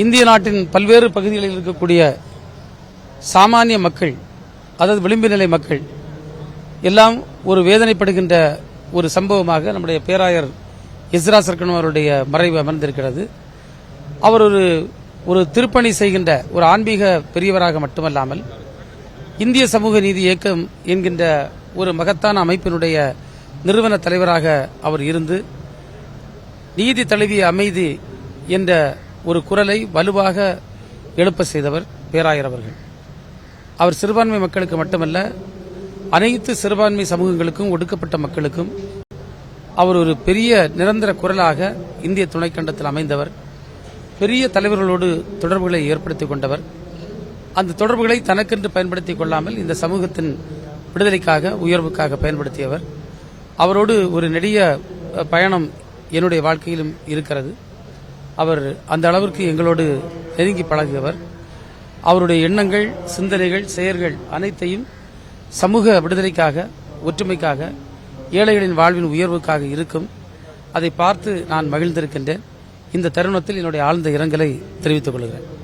இந்திய நாட்டின் பல்வேறு பகுதிகளில் இருக்கக்கூடிய சாமானிய மக்கள் அதாவது விளிம்பு நிலை மக்கள் எல்லாம் ஒரு வேதனைப்படுகின்ற ஒரு சம்பவமாக நம்முடைய பேராயர் இஸ்ரா சர்க்கன் அவருடைய மறைவு அமர்ந்திருக்கிறது. அவர் ஒரு ஒரு திருப்பணி செய்கின்ற ஒரு ஆன்மீக பெரியவராக மட்டுமல்லாமல் இந்திய சமூக நீதி இயக்கம் என்கின்ற ஒரு மகத்தான அமைப்பினுடைய நிறுவன தலைவராக அவர் இருந்து நீதி தழுவிய அமைதி என்ற ஒரு குரலை வலுவாக எழுப்ப செய்தவர் பேராயர் அவர்கள். அவர் சிறுபான்மை மக்களுக்கு மட்டுமல்ல அனைத்து சிறுபான்மை சமூகங்களுக்கும் ஒடுக்கப்பட்ட மக்களுக்கும் அவர் ஒரு பெரிய நிரந்தர குரலாக இந்திய துணைக்கண்டத்தில் அமைந்தவர் பெரிய தலைவர்களோடு தொடர்புகளை ஏற்படுத்திக் கொண்டவர். அந்த தொடர்புகளை தனக்கென்று பயன்படுத்திக் கொள்ளாமல் இந்த சமூகத்தின் விடுதலைக்காக உயர்வுக்காக பயன்படுத்தியவர். அவரோடு ஒரு நெடிய பயணம் என்னுடைய வாழ்க்கையிலும் இருக்கிறது. அவர் அந்த அளவிற்கு எங்களோடு நெருங்கி பழகியவர். அவருடைய எண்ணங்கள் சிந்தனைகள் செயல்கள் அனைத்தையும் சமூக விடுதலைக்காக ஒற்றுமைக்காக ஏழைகளின் வாழ்வின் உயர்வுக்காக இருக்கும். அதை பார்த்து நான் மகிழ்ந்திருக்கின்றேன். இந்த தருணத்தில் என்னுடைய ஆழ்ந்த இரங்கலை தெரிவித்துக் கொள்கிறேன்.